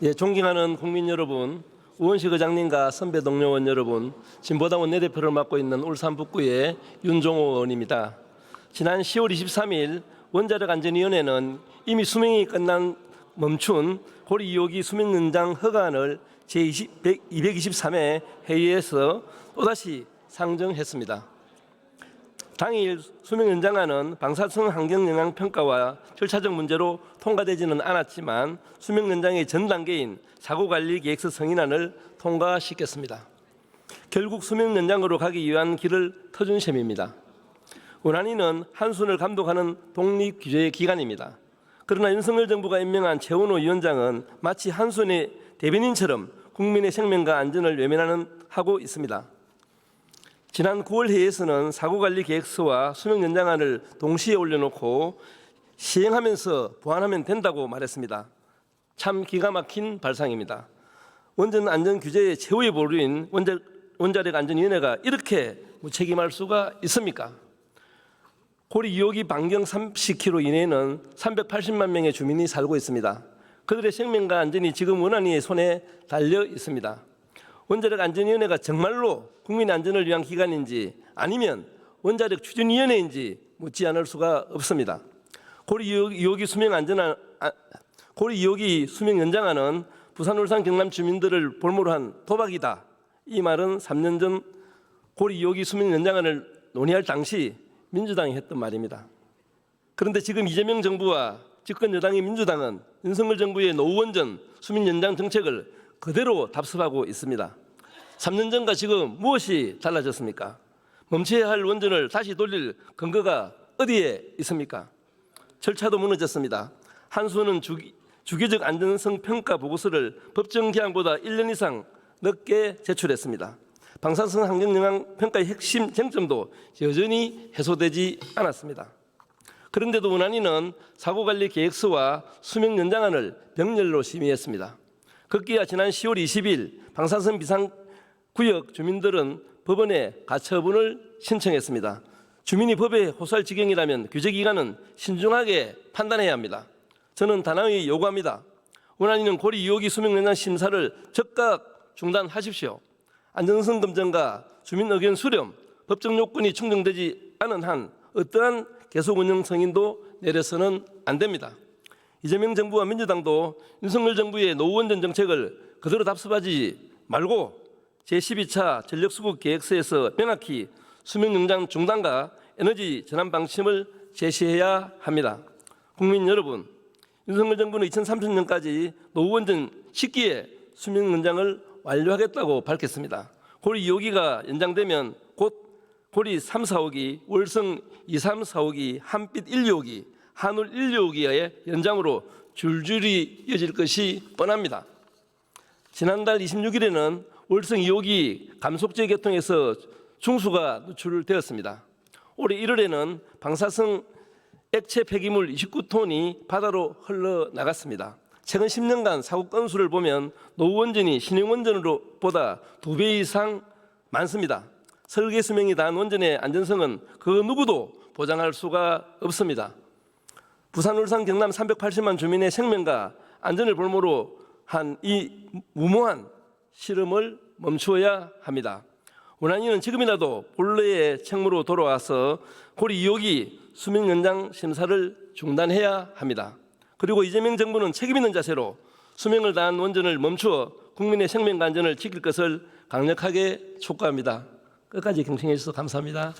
예, 존경하는 국민 여러분, 우원식 의장님과 선배 동료원 여러분, 진보당 원 내대표를 맡고 있는 울산 북구의 윤종호 의원입니다. 지난 10월 23일 원자력 안전위원회는 이미 수명이 끝난 멈춘 고리 2호기 수명 연장 허가안을 제223회 회의에서 또다시 상정했습니다. 당일 수명 연장안은 방사성 환경 영향 평가와 절차적 문제로 통과되지는 않았지만 수명 연장의 전 단계인 사고 관리 계획서 승인안을 통과시켰습니다. 결국 수명 연장으로 가기 위한 길을 터준 셈입니다. 원안위는 한순을 감독하는 독립 규제 기관입니다. 그러나 윤석열 정부가 임명한 최원호 위원장은 마치 한순의 대변인처럼 국민의 생명과 안전을 외면하는 하고 있습니다. 지난 9월 회의에서는 사고관리 계획서와 수명 연장안을 동시에 올려놓고 시행하면서 보완하면 된다고 말했습니다. 참 기가 막힌 발상입니다. 원전 안전 규제의 최후의 보루인 원자, 원자력 안전위원회가 이렇게 무책임할 수가 있습니까? 고리 2호기 반경 30km 이내에는 380만 명의 주민이 살고 있습니다. 그들의 생명과 안전이 지금 원안위의 손에 달려 있습니다. 원자력 안전위원회가 정말로 국민 안전을 위한 기관인지 아니면 원자력 추진위원회인지 묻지 않을 수가 없습니다. 고리 2호기 수명 안전한 아, 고리 2호기 수명 연장안은 부산, 울산, 경남 주민들을 볼모로 한 도박이다. 이 말은 3년 전 고리 2호기 수명 연장안을 논의할 당시 민주당이 했던 말입니다. 그런데 지금 이재명 정부와 집권 여당인 민주당은 윤석열 정부의 노원전 수명 연장 정책을 그대로 답습하고 있습니다. 3년 전과 지금 무엇이 달라졌습니까? 멈춰야 할 원전을 다시 돌릴 근거가 어디에 있습니까? 절차도 무너졌습니다. 한수는 주기, 주기적 안전성 평가 보고서를 법정 기한보다 1년 이상 늦게 제출했습니다. 방사성 환경 영향 평가의 핵심 쟁점도 여전히 해소되지 않았습니다. 그런데도 원안위는 사고관리 계획서와 수명 연장안을 병렬로 심의했습니다. 급기야 지난 10월 20일 방사선 비상구역 주민들은 법원에 가처분을 신청했습니다. 주민이 법에 호소할 지경이라면 규제기관은 신중하게 판단해야 합니다. 저는 단호히 요구합니다. 원안위는 고리 2호기 수명 연장 심사를 즉각 중단하십시오. 안전성 검증과 주민 의견 수렴, 법적 요건이 충족되지 않은 한 어떠한 계속 운영 승인도 내려서는 안 됩니다. 이재명 정부와 민주당도 윤석열 정부의 노원 전 정책을 그대로 답습하지 말고 제12차 전력수급 계획서에서 명확히 수명 연장 중단과 에너지 전환 방침을 제시해야 합니다. 국민 여러분, 윤석열 정부는 2030년까지 노원전 10기의 수명 연장을 완료하겠다고 밝혔습니다. 고리 2호기가 연장되면 곧 고리 3, 4호기, 월성 2, 3, 4호기, 한빛 1, 2호기, 한울 1, 2호기의 연장으로 줄줄이 이어질 것이 뻔합니다. 지난달 26일에는 월성 2호기 감속제 개통에서 중수가 누출되었습니다. 올해 1월에는 방사성 액체 폐기물 29톤이 바다로 흘러나갔습니다. 최근 10년간 사고 건수를 보면 노원전이 신흥원전으로 보다 두 배 이상 많습니다. 설계 수명이 다한 원전의 안전성은 그 누구도 보장할 수가 없습니다. 부산, 울산, 경남 380만 주민의 생명과 안전을 볼모로 한 이 무모한 실험을 멈추어야 합니다. 원안위는 지금이라도 본래의 책무로 돌아와서 고리 2호기 수명 연장 심사를 중단해야 합니다. 그리고 이재명 정부는 책임 있는 자세로 수명을 다한 원전을 멈추어 국민의 생명과 안전을 지킬 것을 강력하게 촉구합니다. 끝까지 경청해 주셔서 감사합니다.